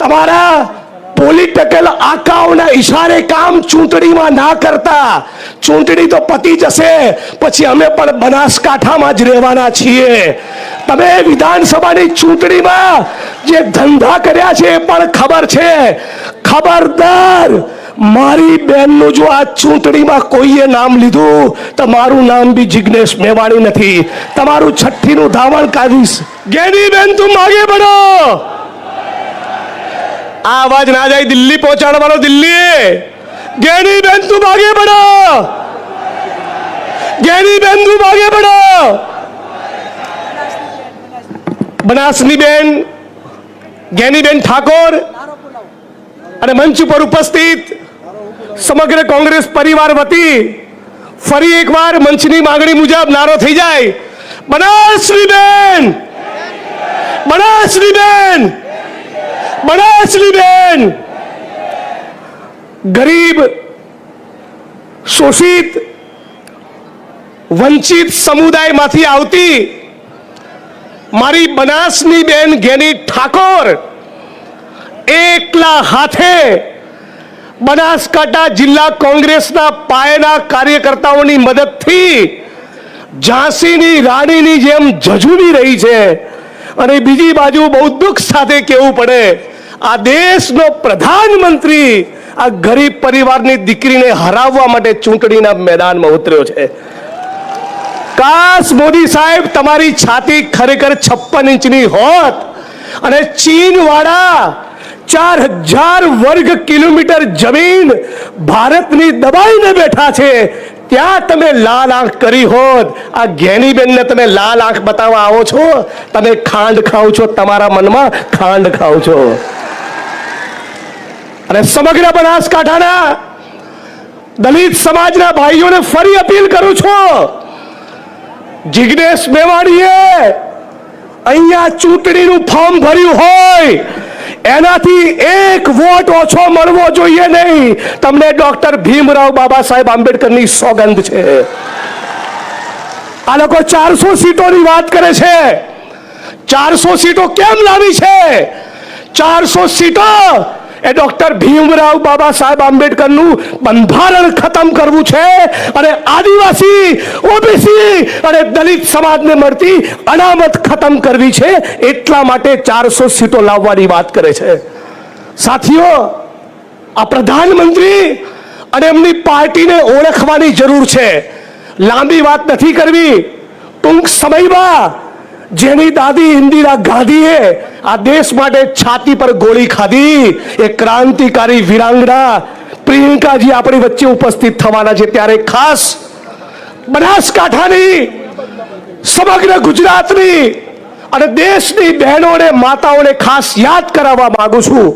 તમારા પોલિટિકલ આકાઓના ઈશારે કામ ચૂંટણીમાં ના કરતા. ચૂંટણી તો પતી જશે, પછી અમે પણ બનાસકાંઠામાં જ રહેવાના છીએ. તમે વિધાનસભાની ચૂંટણીમાં જે ધંધા કર્યા છે એ પણ ખબર છે. ખબરદાર, મારી બેનનું જો આ ચૂંટણીમાં કોઈએ નામ લીધું, તો મારું નામ બી જિગ્નેશ મેવાણી નથી. તમારું છઠ્ઠીનું ધાવણ કાઢીશ. ગેની બેન, તું માગે બઢો આ અવાજ ના જાય, દિલ્હી પહોંચાડવાનો, દિલ્હી. ગેની બેન, તું ભાગે પડો. ગેની બેન, તું ભાગે પડો. બનાસની બેન, ગેની બેન ઠાકોર અને મંચ ઉપર ઉપસ્થિત સમગ્ર કોંગ્રેસ પરિવાર વતી ફરી એકવાર મંચની માંગણી મુજબ નારો થઈ જાય. બનાસની બેન બનાસની બેન. બનાસની બેન. ગરીબ, શોષિત, વંચિત સમુદાયમાંથી આવતી મારી બનાસની બેન ગેની ઠાકોર એકલા હાથે બનાસકાંઠા જિલ્લા કોંગ્રેસના પાયાના કાર્યકર્તાઓની મદદથી ઝાંસીની રાણીની જેમ ઝઝૂમી રહી છે. અને બીજી બાજુ બહુ દુઃખ સાથે કહેવું પડે આ દેશનો પ્રધાનમંત્રી આ ગરીબ પરિવારની દીકરીને હરાવવા માટે ચૂંટણીના મેદાનમાં ઉતર્યો છે. કાશ મોદી સાહેબ તમારી છાતી ખરેખર છપ્પન ઇંચની હોત અને ચીનવાળા ચાર હજાર વર્ગ કિલોમીટર જમીન ભારતની દબાઈને બેઠા છે, ત્યાં તમે લાલ આંખ કરી હોત. આ જ્ઞાનીબેનને તમે લાલ આંખ બતાવવા આવો છો? તમે ખાંડ ખાઓ છો તમારા મનમાં? ખાંડ ખાઓ છો. અને સમગ્ર બનાસકાંઠાના દલિત સમાજના ભાઈઓને ફરી અપીલ કરું છું. જિગ્નેશ મેવાણીએ અહીંયા ચૂંટણીનું ફોર્મ ભર્યું હોય, એનાથી એક વોટ ઓછો મળવો જોઈએ નહીં. તમને ડોક્ટર ભીમરાવ બાબા સાહેબ આંબેડકરની સોગંદ છે. આ લોકો ચારસો સીટોની વાત કરે છે. ચારસો સીટો કેમ લાવી છે? ચારસો સીટો એ ડોક્ટર ભીમરાવ બાબા સાહેબ આંબેડકરનું બંધારણ ખતમ કરવું છે અને આદિવાસી, ઓબીસી અને દલિત સમાજને મળતી અનામત ખતમ કરવી છે એટલા માટે ચારસો સીટો લાવવાની વાત કરે છે. સાથીઓ, આ પ્રધાનમંત્રી અને એમની પાર્ટીને ઓળખવાની જરૂર છે. લાંબી વાત નથી કરવી. ટૂંક સમયમાં જેની દાદી ઇન્દિરા ગાંધીએ આ દેશ માટે છાતી પર ગોળી ખાધી. એ ક્રાંતિકારી વિરાંગના પ્રિયંકાજી આપણી વચ્ચે ઉપસ્થિત થવાના છે. ત્યારે ખાસ બનાસકાંઠાની, સમગ્ર ગુજરાતની અને દેશની બહેનોને, માતાઓને ખાસ યાદ કરાવવા માંગુ છું.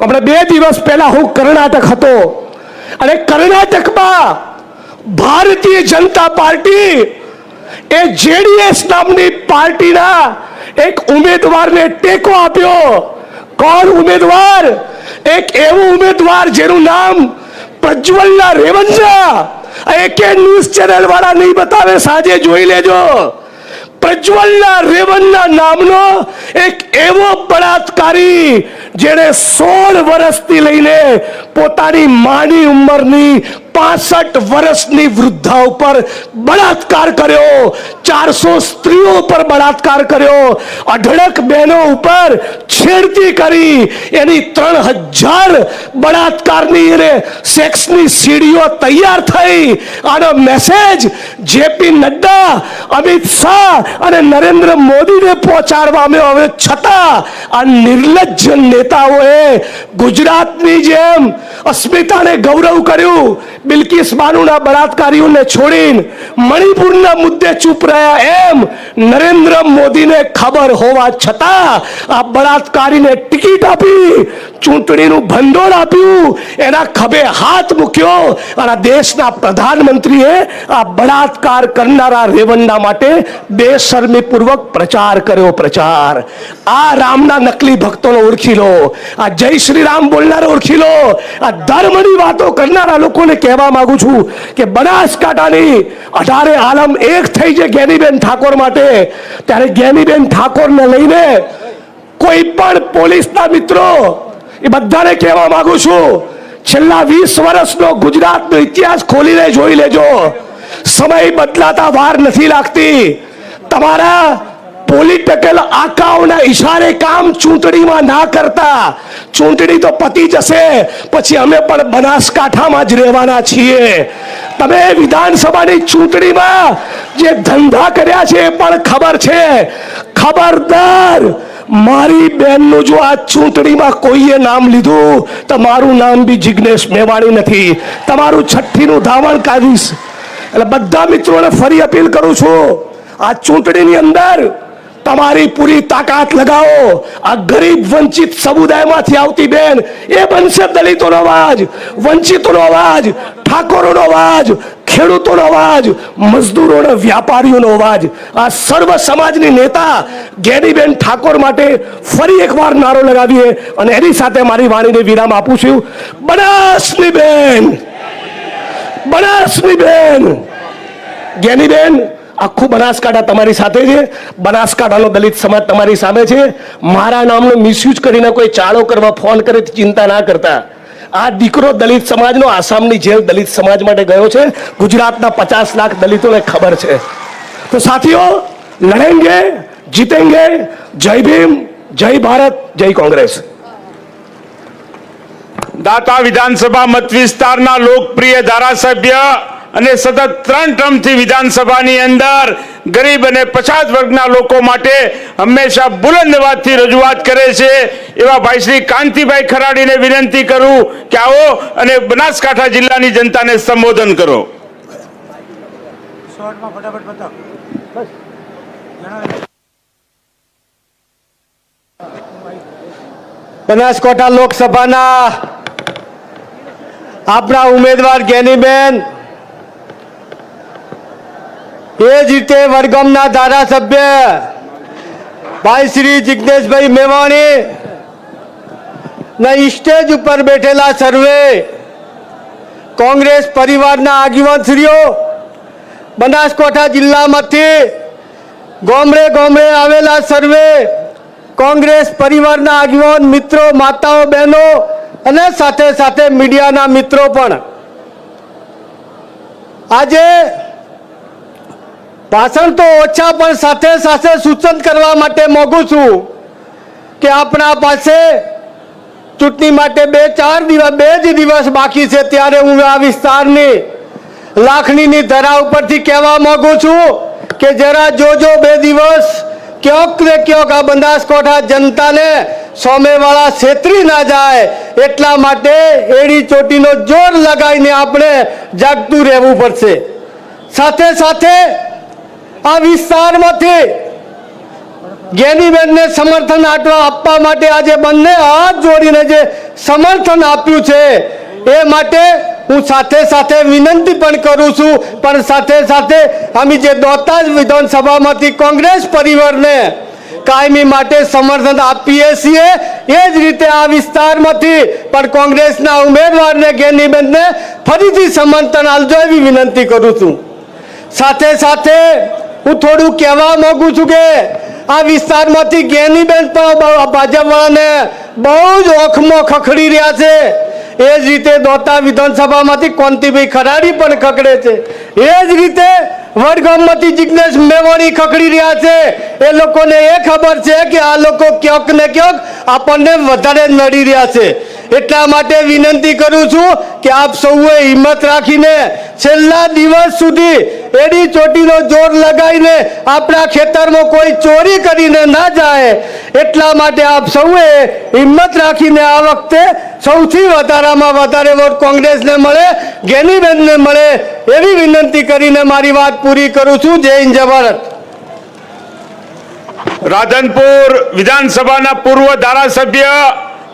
હમણાં બે દિવસ પહેલા હું કર્ણાટક હતો અને કર્ણાટકમાં ભારતીય જનતા પાર્ટી એ જેડીએસ નામની પાર્ટીના એક ઉમેદવારને ટેકો આપ્યો. કોણ ઉમેદવાર? એક એવો ઉમેદવાર જેનું નામ પ્રજ્વલના રેવંજા એકે ન્યૂઝ ચેનલ વાળા નહીં બતાવે, સાંજે જોઈ લેજો. પ્રજ્વલના રેવનના નામનો એક એવો બળાત્કારી જેણે સોળ વર્ષથી લઈને પોતાની માની ઉંમરની પાસઠ વર્ષની વૃદ્ધા ઉપર બળાત્કાર કર્યો. ચારસો સ્ત્રીઓ ઉપર બળાત્કાર કર્યો. અઢળક બહેનો ઉપર છેડતી કરી. એની ત્રણ હજાર બળાત્કારની એને સેક્સની સીડીઓ તૈયાર થઈ. આનો મેસેજ જેપી નડ્ડા, અમિત શાહ અને નરેન્દ્ર મોદીને પહોંચાડવામાં હવે છતાં આ નિર્લજ્જ નેતાઓએ ગુજરાતની જેમ અસ્મિતાને ગૌરવ કર્યું, બિલકિસ બાનુના બળાત્કારીઓને છોડીને મણિપુરના મુદ્દે ચૂપ રહ્યા એમ નરેન્દ્ર મોદીને ખબર હોવા છતાં આ બળાત્કારીને ટિકિટ આપી, ચૂંટણીનું ભંડોળ આપ્યું, એના ખભે હાથ મૂક્યો અને દેશના પ્રધાનમંત્રીએ આ બળાત્કાર કરનારા રેવન્ના માટે બેશરમીપૂર્વક પ્રચાર કર્યો પ્રચાર. આ રામના નકલી ભક્તોને ઓળખી લો. આ જય શ્રી રામ બોલનાર ઓળખી લો આ ધર્મની વાતો કરનારા લોકોને કહેવા માંગુ છું કે બનાસકાંઠાની અઢારે આલમ એક થઈ છે ગેનીબેન ઠાકોર માટે, ત્યારે ગેનીબેન ઠાકોરને લઈને કોઈ પણ પોલીસના મિત્રો, એ બધાને કહેવા માંગુ છું, છેલ્લા વીસ વર્ષનો ગુજરાતનો ઇતિહાસ ખોલીને જોઈ લેજો. સમય બદલાતા વાર નથી લાગતી. તમારા પોલિટિકલ આકાઓના ઈશારે કામ ચૂંટણીમાં ના કરતા. ચૂંટણી તો પતી જશે, પછી અમે પણ બનાસકાંઠામાં જ રહેવાના છીએ. તમે વિધાનસભાની ચૂંટણીમાં જે ધંધા કર્યા છે એ પણ ખબર છે. ખબરદાર, મારી બેનનું જો આ ચૂંટણીમાં કોઈએ નામ લીધું, તો મારું નામ બી જિગ્નેશ મેવાણી નથી. તમારું છઠ્ઠીનું ધાવણ કાઢીશ. એટલે બધા મિત્રોને ફરી અપીલ કરું છું, આ ચૂંટણીની અંદર તમારી પૂરી તાકાત લગાવો. આ ગરીબ વંચિત સમુદાયમાંથી આવતી બેન, એ બનશે દલિતોનો અવાજ, વંચિતોનો અવાજ, ઠાકોરોનો અવાજ, ખેડૂતોનો અવાજ, મજદૂરોનો, વ્યાપારીઓનો અવાજ. આ સર્વ સમાજની નેતા ગેનીબેન ઠાકોર માટે ફરી એકવાર નારો લગાવીએ અને એની સાથે મારી વાણીને વિરામ આપું છું. બનાસની બેન બનાસની બેન જ્ઞાનીબેન આખું બનાસકાંઠા તમારી સાથે છે. બનાસકાંઠાનો દલિત સમાજ તમારી સામે છે. મારા નામનો મિસયુઝ કરીને કોઈ ચાળો કરવા ફોન કરે ચિંતા ના કરતા. આ દીકરો દલિત સમાજનો આસામની જેલ દલિત સમાજ માટે ગયો છે. ગુજરાતના પચાસ લાખ દલિતોને ખબર છે. તો સાથીઓ, લડેંગે, જીતેંગે, જય ભીમ, જય ભારત, જય કોંગ્રેસ. દાતા વિધાનસભા મત વિસ્તારના લોકપ્રિય ધારાસભ્ય અને સતત ત્રણ ટર્મથી વિધાનસભાની અંદર ગરીબ અને પછાત વર્ગના લોકો માટે હંમેશા બુલંદ અવાજથી રજૂઆત કરે છે. એવા ભાઈ શ્રી કાંતિભાઈ ખરાડીને વિનંતી કરું કે આવો અને બનાસકાંઠા જિલ્લાની જનતાને સંબોધન કરો. બનાસકાંઠા લોકસભાના આપણા ઉમેદવાર જ્ઞાનીબેન એ જ રીતે વડગામના ધારાસભ્ય ભાઈ શ્રી જિજ્ઞેશભાઈ મેવાણી ના સ્ટેજ ઉપર બેઠેલા સર્વે કોંગ્રેસ પરિવારના આગેવાનશ્રીઓ, બનાસકાંઠા જિલ્લામાંથી ગોમરે ગામડે આવેલા સર્વે કોંગ્રેસ પરિવારના આગેવાન, મિત્રો, માતાઓ, બહેનો અને સાથે સાથે મીડિયાના મિત્રો પણ. આજે ભાષણ તો ઓછા પણ સાથે સાથે સૂચન કરવા માટે માગું છું કે આપણા પાસે ચૂંટણી માટે બે, ચાર દિવસ, બે જ દિવસ બાકી છે, ત્યારે હું આ વિસ્તારની લાખણીની ધરા ઉપરથી કહેવા માગું છું કે જરા જોજો બે દિવસ, ક્યોક ને ક્યોક આ બનાસકોઠા જનતાને સોમેવાળા છેતરી ના જાય, એટલા માટે એડી ચોટીનો જોર લગાવીને આપણે જાગતું રહેવું પડશે. સાથે સાથે આ વિસ્તારમાંથી ગેનીબેનને સમર્થન આટવા આપવા માટે આજે બંને હાથ જોડીને જે સમર્થન આપ્યું છે, એ માટે હું સાથે સાથે વિનંતી પણ કરું છું. પણ સાથે સાથે અમે જે દોતાજ વિધાનસભામાંથી કોંગ્રેસ પરિવારને કાયમી માટે સમર્થન આપીએ છીએ, એ જ રીતે આ વિસ્તારમાંથી પણ કોંગ્રેસના ઉમેદવારને ગેનીબેનને ફરીથી સમર્થન આપજો એવી વિનંતી કરું છું. સાથે સાથે હું થોડું કહેવા માંગુ છું કે આ વિસ્તારમાંથી જ્ઞાનીબેન પણ ભાજપવાળાને બહુ જ ઓખમાં ખખડી રહ્યા છે. એ જ રીતે દોતા વિધાનસભામાંથી કોંતીભાઈ ખરાડી પણ ખકડે છે. એ જ રીતે વડગામમાંથી જિજ્ઞેશ મેવાણી ખકડી રહ્યા છે. એ લોકોને એ ખબર છે કે આ લોકો ક્યાંક ને ક્યાંક આપણને વધારે નડી રહ્યા છે. એટલા માટે વિનંતી કરું છું કે આપ સૌએ હિંમત રાખીને છેલ્લા દિવસ સુધી એડી ચોટીનો જોર લગાવીને આપણા ખેતરમાં કોઈ ચોરી કરીને ના જાય એટલા માટે આપ સૌએ હિંમત રાખીને આ વખતે સૌથી વધારામાં વધારે વોટ કોંગ્રેસને મળે, ગેનીબેનને મળે એવી વિનંતી કરીને મારી વાત પૂરી કરું છું. જય હિન્દ ભારત. રાધનપુર વિધાનસભાના પૂર્વ ધારાસભ્ય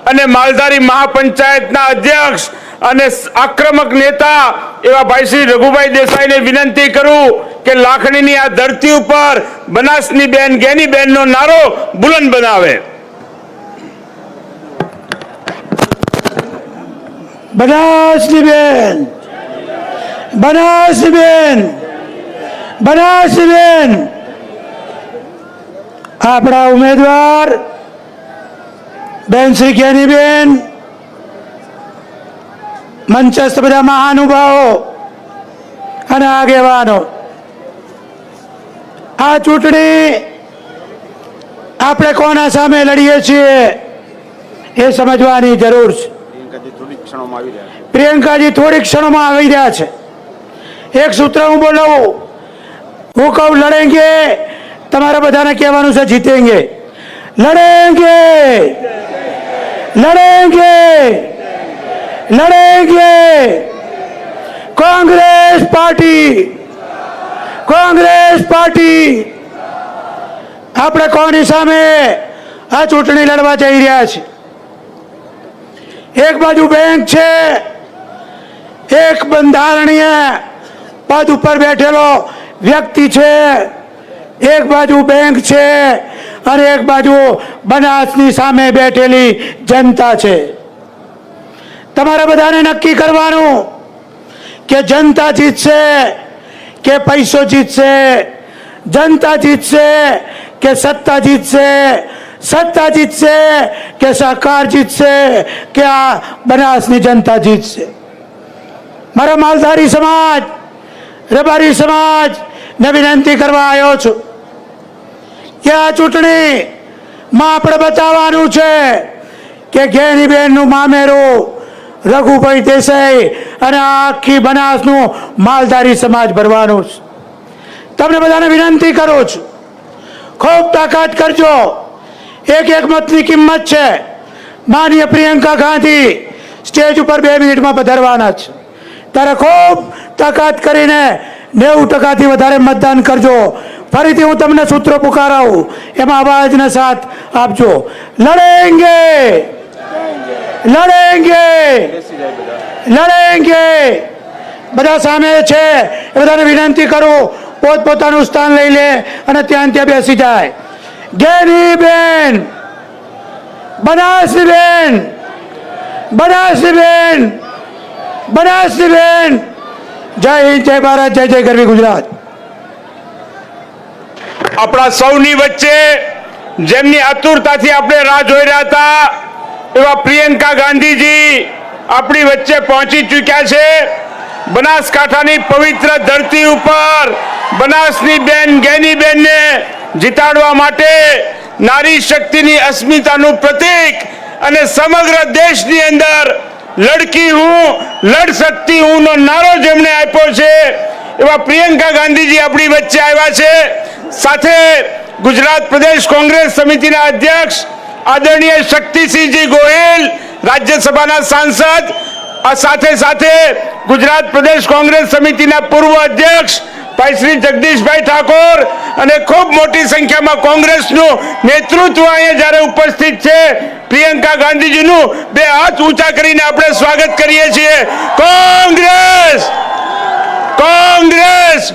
અને માલધારી મહાપંચાયતના અધ્યક્ષ અને આક્રમક નેતા એવા ભાઈ શ્રી રઘુભાઈ દેસાઈને વિનંતી કરું કે લાખણીની આ ધરતી ઉપર બનાસની બેન, ગેની બેનનો નારો બુલંદ બનાવે. બનાસની બેન બનાસની બેન બનાસની બેન. આપણા ઉમેદવાર, બેન શ્રી જ્ઞાનીબેન મંચસ્થ બધા મહાનુભાવો અને આગેવાનો આ ચૂંટણી આપણે કોના સામે લડીએ છીએ એ સમજવાની જરૂર છે પ્રિયંકાજી થોડીક ક્ષણોમાં આવી રહ્યા છે એક સૂત્ર હું બોલાવું હું કહું લડેંગે તમારા બધાને કહેવાનું છે જીતેંગે લડેંગે લડેંગે લડેંગે कांग्रेस पार्टी कांग्रेस पार्टी આપણે કોની સામે આ ચૂંટણી લડવા જઈ રહ્યા છે એક બાજુ બેંક છે એક બંધારણીય પદ ઉપર બેઠેલો વ્યક્તિ છે એક બાજુ બેંક છે અને એક બાજુ બનાસની સામે બેઠેલી જનતા છે તમારે બધાને નક્કી કરવાનું કે જનતા જીતશે કે પૈસો જીતશે? જનતા જીતશે કે સત્તા જીતશે? સત્તા જીતશે કે સહકાર જીતશે કે આ બનાસની જનતા જીતશે? મારા માલધારી સમાજ, રબારી સમાજ, ને વિનંતી કરવા આવ્યો છું કે આ ચૂંટણીમાં આપણે બતાવવાનું છે કે ઘેનીબેનનું મામેરું રઘુભાઈ દેસાઈ અને આખી બનાસનું માલધારી સમાજ ભરવાનું છે. તમને બધાને વિનંતી કરું છું, ખૂબ તાકાત કરજો. એક એક મતની કિંમત છે. માનીય પ્રિયંકા ગાંધી સ્ટેજ ઉપર બે મિનિટમાં પધારવાના છે. ત્યારે ખૂબ તાકાત કરીને નેવું ટકાથી વધારે મતદાન કરજો. ફરીથી હું તમને સૂત્રો પુકારાવું. એમાં અવાજને સાથ આપજો. લડેંગે! લડેંગે! લડેંગે! બધા સામે છે. એ બધાને વિનંતી કરું પોતપોતાનું સ્થાન લઈ લે અને ત્યાં ત્યાં બેસી જાય. ગેની બેન બનાસની બેન બનાસની બેન બનાસની બેન જય હિન્દ જય ભારત જય જય ગરવી ગુજરાત. આપણા સૌની વચ્ચે જેમની આતુરતાથી આપણે રાહ જોઈ રહ્યા હતા એવા પ્રિયંકા ગાંધીજી આપણી વચ્ચે પહોંચી ચૂક્યા છે. બનાસકાંઠાની પવિત્ર ધરતી ઉપર બનાસની બેન, ગેની બેનને જીતાડવા માટે નારી શક્તિની અસ્મિતાનું પ્રતીક અને સમગ્ર દેશની અંદર લડકી હું લડ શકતી હું નો નારો જેમણે આપ્યો છે, એવા પ્રિયંકા ગાંધીજી આપણી વચ્ચે આવ્યા છે. સાથે ગુજરાત પ્રદેશ કોંગ્રેસ સમિતિના અધ્યક્ષ આદરણીય શક્તિસિંહજી ગોહિલ, રાજ્યસભાના સાંસદ સાથે સાથે ગુજરાત પ્રદેશ કોંગ્રેસ સમિતિના પૂર્વ અધ્યક્ષ ભાઈ શ્રી જગદીશભાઈ ઠાકોર અને ખૂબ મોટી સંખ્યામાં કોંગ્રેસનું નેતૃત્વ અહીંયા જ્યારે ઉપસ્થિત છે, પ્રિયંકા ગાંધીજીનું, બે હાથ ઊંચા કરીને આપણે સ્વાગત કરીએ છીએ. કોંગ્રેસ! કોંગ્રેસ!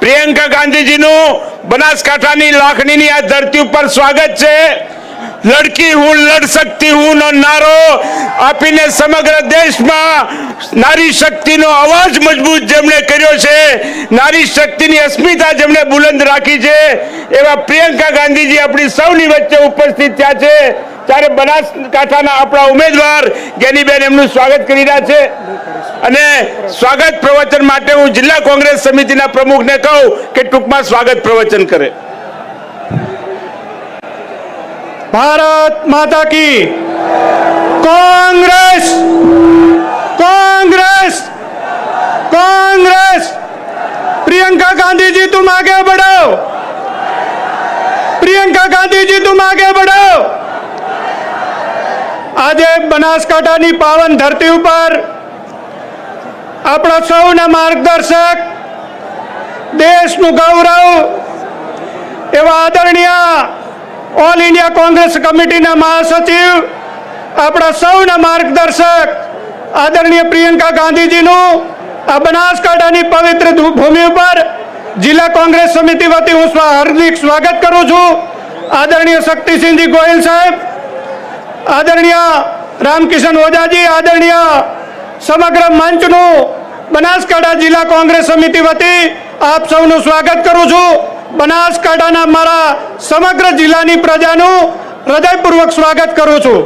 પ્રિયંકા ગાંધીજીનું બનાસકાંઠાની લાખણીની આ ધરતી ઉપર સ્વાગત છે. લડકી હું લડ શકતી હું નો, નારો આપીને સમગ્ર દેશમાં નારી શક્તિનો અવાજ મજબૂત જેમણે કર્યો છે, નારી શક્તિની અસ્મિતા જેમણે બુલંદ રાખી છે, એવા પ્રિયંકા ગાંધીજી આપણી સૌની વચ્ચે ઉપસ્થિત થયા છે. ત્યારે બનાસકાંઠાના આપણા ઉમેદવાર ગેનીબેન એમનું સ્વાગત કરી રહ્યા છે. અને સ્વાગત પ્રવચન માટે હું જિલ્લા કોંગ્રેસ સમિતિના પ્રમુખને કહું કે ટૂંકમાં સ્વાગત પ્રવચન કરે. ભારત માતા કી. કોંગ્રેસ! કોંગ્રેસ! કોંગ્રેસ! પ્રિયંકા ગાંધીજી, તું આગે બઢો પ્રિયંકા ગાંધીજી, તું આગે બઢો આજે બનાસકાંઠાની પાવન ધરતી ઉપર આપણા સૌના માર્ગદર્શક, દેશનું ગૌરવ, એવા આદરણીય ઓલ ઇન્ડિયા કોંગ્રેસ કમિટીના મહાસચિવ, આપણા સૌના માર્ગદર્શક, આદરણીય પ્રિયંકા ગાંધીજીનું આ બનાસકાંઠાની પવિત્ર ભૂમિ ઉપર જિલ્લા કોંગ્રેસ સમિતિ વતી હું હાર્દિક સ્વાગત કરું છું. આદરણીય શક્તિસિંહજી ગોયલ સાહેબ, આદરણીય રામકિશન ઓઝાજી, આદરણીય સમગ્ર મંચનું બનાસકાંઠા જિલ્લા કોંગ્રેસ સમિતિ વતી આપ સૌનું સ્વાગત કરું છું. બનાસકાંઠાના મારા સમગ્ર જિલ્લાની પ્રજાનું હૃદયપૂર્વક સ્વાગત કરું છું.